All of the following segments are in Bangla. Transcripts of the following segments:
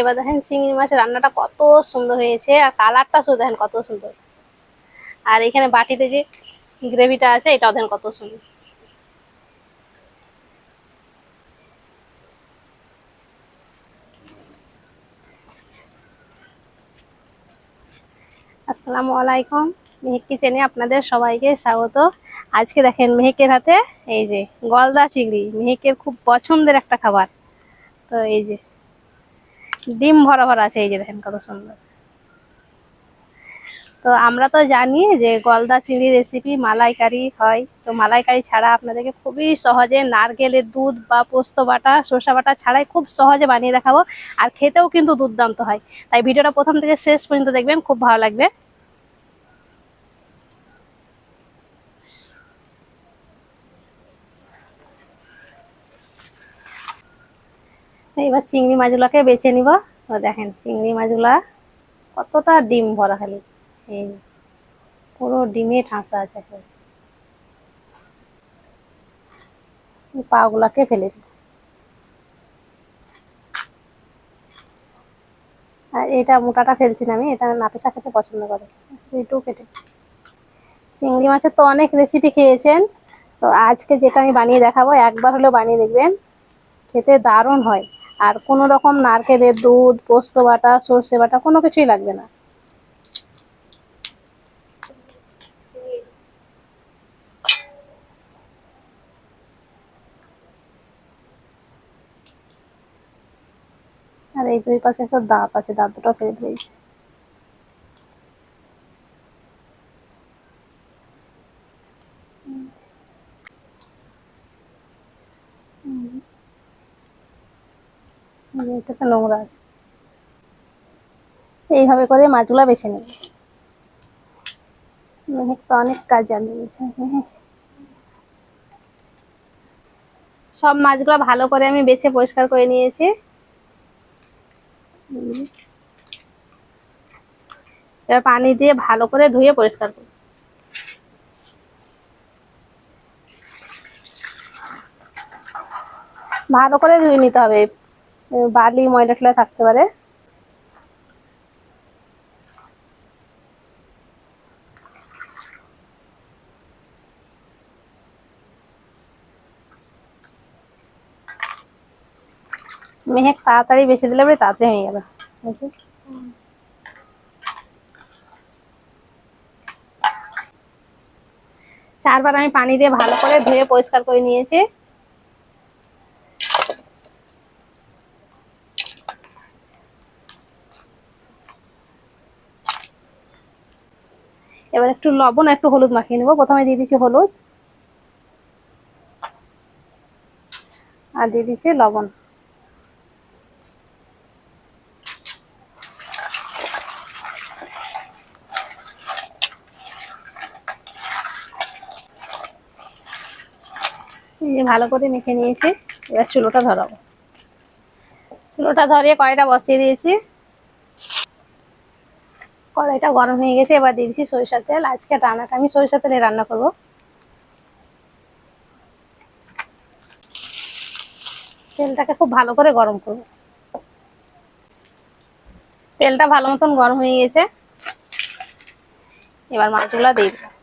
এবার দেখেন চিংড়ি মাছের রান্নাটা কত সুন্দর হয়েছে, আর কালারটা শুধু দেখেন কত সুন্দর। আর এখানে বাটিতে যে গ্রেভিটা আছে, এটাও দেখেন কত সুন্দর। আসসালামু আলাইকুম, মেহেক কিচেনে আপনাদের সবাইকে স্বাগত। আজকে দেখেন মেহেকের হাতে এই যে গলদা চিংড়ি, মেহেকের খুব পছন্দের একটা খাবার। তো এই যে ডিম ভরা ভরা আছে, এই যে দেখেন কত সুন্দর। তো আমরা তো জানি যে গলদা চিংড়ি রেসিপি মালাইকারি হয়। তো মালাইকারি ছাড়া আপনাদেরকে খুবই সহজে নারকেলের দুধ বা পোস্ত বাটা, সরষা বাটা ছাড়াই খুব সহজে বানিয়ে দেখাবো। আর খেতেও কিন্তু দুর্দান্ত হয়। তাই ভিডিওটা প্রথম থেকে শেষ পর্যন্ত দেখবেন, খুব ভালো লাগবে। এবার চিংড়ি মাছগুলোকে বেছে নিব। তো দেখেন, চিংড়ি মাছগুলা কতটা ডিম ভরা খালি। এই পুরো ডিমে ঠাসা আছে। পাগুলাকে ফেলে দিই আর এটা মোটাটা ফেলছি না আমি, এটা নাপিসা খেতে পছন্দ করে। একটু কেটে। চিংড়ি মাছের তো অনেক রেসিপি খেয়েছেন। তো আজকে যেটা আমি বানিয়ে দেখাবো, একবার হলেও বানিয়ে দেখবেন। খেতে দারুণ হয়। আর কোনো রকম নারকেলের দুধ, পোস্ত বাটা, সর্ষে বাটা, কোনো কিছুই লাগবে না। আর এই দুই পাশে একটা দাঁত আছে দাঁত দুটো ফেলে দিয়েছি এটাতে নোংরা আছে। এইভাবে করে মাছগুলা বেছে নেব। মেহেক অনেক কাজ মেহেক সব মাছগুলো ভালো করে আমি বেছে পরিষ্কার করে নিয়েছি। এবার পানি দিয়ে ভালো করে ধুয়ে পরিষ্কার করব। ভালো করে ধুয়ে নিতে হবে। বালি ময়লা টলা থাকতে পারে। মেহেক তাড়াতাড়ি বেশি দিলে পরে তাড়াতাড়ি হয়ে যাবে? চারবার আমি পানি দিয়ে ভালো করে ধুয়ে পরিষ্কার করে নিয়েছি। এবার একটু লবণ, একটু হলুদ মাখিয়ে নেব। প্রথমে দিয়ে দিচ্ছি হলুদ। আর দিয়ে দিচ্ছি লবণ। ভালো করে মেখে নিয়েছি। এবার চুলোটা ধরাবো। চুলোটা ধরিয়ে কয়টা বসিয়ে দিয়েছি। কড়াইটা গরম হয়ে গেছে, এবার দিয়ে দিচ্ছি সরিষার তেল। আজকে রান্নাটা আমি সরিষার তেলে রান্না করব। তেলটাকে খুব ভালো করে গরম করব। তেলটা ভালো মতন গরম হয়ে গেছে। এবার মাছগুলা দিয়ে দেবো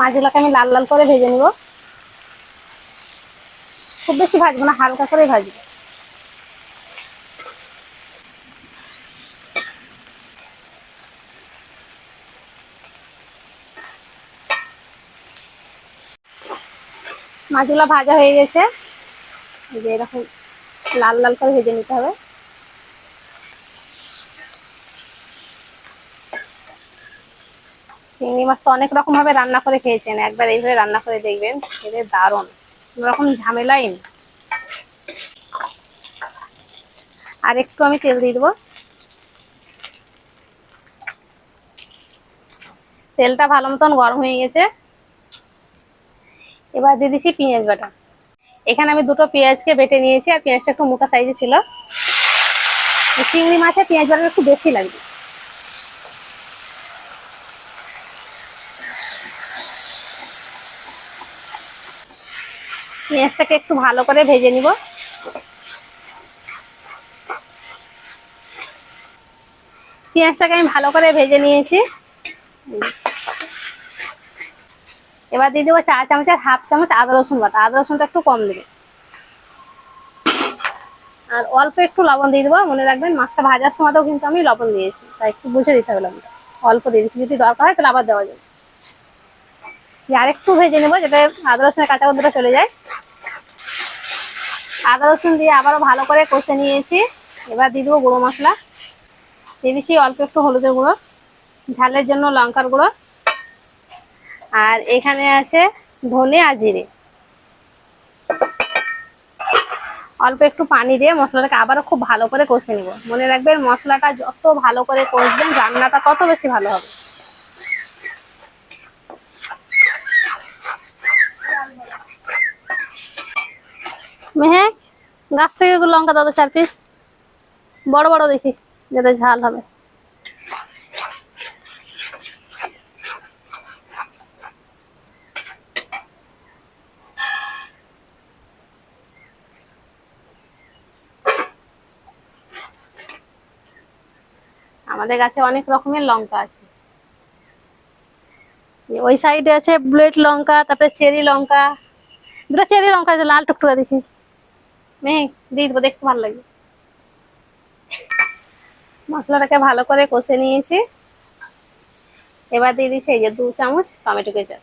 মাছগুলোকে আমি লাল লাল করে ভেজে নিব। খুব বেশি ভাজবো না, হালকা করে ভাজবো। মাছগুলো ভাজা হয়ে গেছে। যে এরকম লাল লাল করে ভেজে নিতে হবে। চিংড়ি মাছ তো অনেক রকম ভাবে রান্না করে খেয়েছেন, একবার এইভাবে রান্না করে দেখবেন, খেতে দারুণ। রকম ঝামেলাই নেই। আর একটু আমি তেল দিয়ে দেবো। তেলটা ভালো মতন গরম হয়ে গেছে। এবার দিয়ে দিচ্ছি পেঁয়াজ বাটা। এখানে আমি দুটো পেঁয়াজকে বেটে নিয়েছি, আর পেঁয়াজটা একটু মোটা সাইজে ছিল। চিংড়ি মাছে পেঁয়াজ বাটা একটু বেশি লাগবে। পেঁয়াজটাকে একটু ভালো করে ভেজে নিব। পেঁয়াজটাকে আমি ভালো করে ভেজে নিয়েছি। এবার দিয়ে দেবো চা চামচের হাফ চামচ আদা রসুন বাটা। আদা রসুনটা একটু কম দেবে। আর অল্প একটু লবণ দিয়ে দেবো। মনে রাখবেন মাছটা ভাজার সময়তেও কিন্তু আমি লবণ দিয়েছি। তাই একটু বুঝে দিতে হবে লবণটা অল্প দিয়ে দিচ্ছি যদি দরকার হয় তাহলে আবার দেওয়া যাবে। আর একটু ভেজে নেব যাতে আদা রসুনের কাঁচা গন্ধটা চলে যায়। আদা, রসুন দিয়ে আবারও ভালো করে কষে নিয়েছি। এবার দিয়ে দেবো গুঁড়ো মশলা। দিয়ে দিচ্ছি অল্প একটু হলুদের গুঁড়ো, ঝালের জন্য লঙ্কার গুঁড়ো। আর এখানে আছে ধনে আর জিরে। অল্প একটু পানি দিয়ে মশলাটাকে আবারও খুব ভালো করে কষে নিব। মনে রাখবেন মশলাটা যত ভালো করে কষবেন, রান্নাটা তত বেশি ভালো হবে মেহেক গাছ থেকে লঙ্কা দাদা চার পিস বড় বড় দেখি, যাতে ঝাল হবে। আমাদের গাছে অনেক রকমের লঙ্কা আছে। ওই সাইডে আছে বুলেট লঙ্কা, তারপরে চেরি লঙ্কা। দুটো চেরি লঙ্কা আছে, লাল টুকটুকা দেখি। মেয়ে, দিয়ে দেবো, দেখতে ভালো লাগে মশলাটাকে ভালো করে কষে নিয়েছি। এবার দিয়ে দিচ্ছি এই যে দু চামচ টমেটো কেচাপ।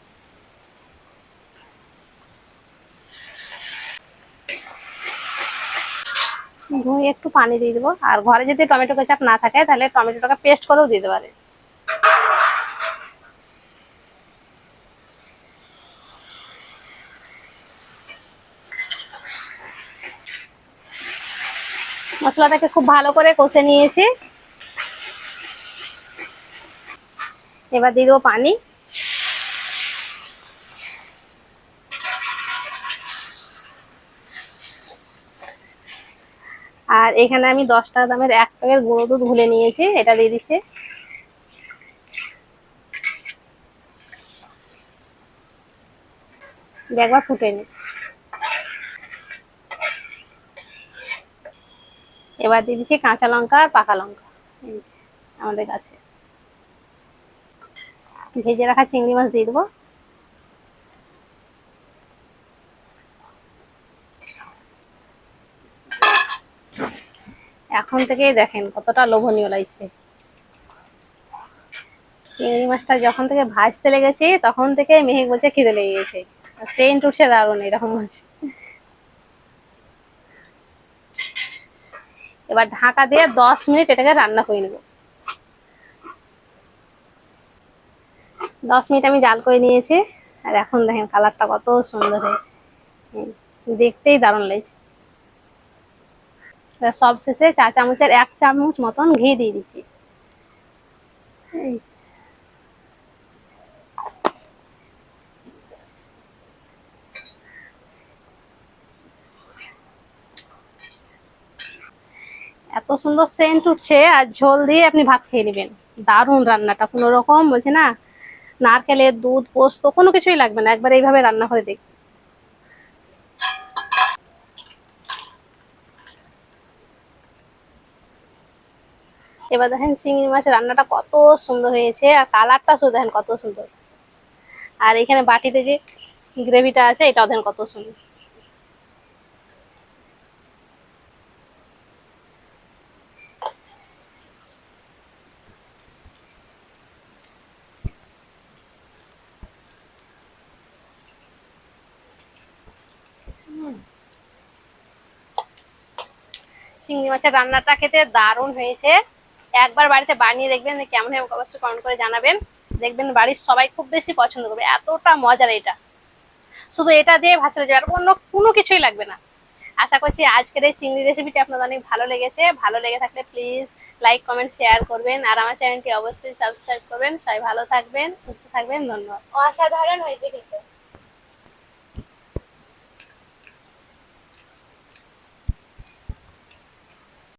একটু পানি দিয়ে দেবো। আর ঘরে যদি টমেটো কেচাপ না থাকে, তাহলে টমেটোটাকে পেস্ট করেও দিতে পারে। মশলাটাকে খুব ভালো করে কষে নিয়েছি। এবার দিয়ে দেবো পানি। আর এখানে আমি দশ টাকা দামের এক প্যাকেট গুঁড়ো দুধ গুলে নিয়েছি, এটা দিয়ে দিচ্ছি। একবার ফুটে নি এবার দিয়ে দিচ্ছি কাঁচা লঙ্কা আর পাকা লঙ্কা আমাদের কাছে। ভেজে রাখা চিংড়ি মাছ দিয়ে দেবো। এখন থেকেই দেখেন কতটা লোভনীয় লাগছে। চিংড়ি মাছটা যখন থেকে ভাজতে লেগেছি, তখন থেকে মেহেক বলছে খিদে লেগে গেছে। সেন্ট উঠছে দারুণ, এরকম হচ্ছে। এবার ঢাকা দিয়ে দশ মিনিট এটাকে রান্না করে নেব। দশ মিনিট আমি জাল করে নিয়েছি, আর এখন দেখেন কালারটা কত সুন্দর হয়েছে। দেখতেই দারুণ লেগেছে। সব শেষে চা চামচের এক চামচ মতন ঘি দিয়ে দিচ্ছি। এত সুন্দর সেন্ট উঠছে আর ঝোল দিয়ে আপনি ভাত খেয়ে নেবেন। দারুণ রান্নাটা, কোনো রকম বলছে না, নারকেলের দুধ, পোস্ত, কোনো কিছুই লাগবে না, একবার এইভাবে রান্না করে দেখ। এবার দেখেন চিংড়ি মাছের রান্নাটা কত সুন্দর হয়েছে, আর কালারটা শুধু দেখেন কত সুন্দর। আর এখানে বাটিতে যে গ্রেভিটা আছে, এটাও দেখেন কত সুন্দর। চিংড়ি মাছের রান্নাটা খেতে দারুণ হয়েছে। একবার বাড়িতে বানিয়ে দেখবেন কেমন হয় অবশ্যই কমেন্ট করে জানাবেন। দেখবেন বাড়ির সবাই খুব বেশি পছন্দ করবে। এতটা মজার এটা। শুধু এটা দিয়ে ভাত চলে যাবে আর অন্য কোনো কিছুই লাগবে না। আশা করছি আজকের এই চিংড়ি রেসিপিটি আপনাদের অনেক ভালো লেগেছে। ভালো লেগে থাকলে প্লিজ লাইক কমেন্ট শেয়ার করবেন। আর আমার চ্যানেলটি অবশ্যই সাবস্ক্রাইব করবেন। সবাই ভালো থাকবেন, সুস্থ থাকবেন। ধন্যবাদ। অসাধারণ হয়েছে খেতে।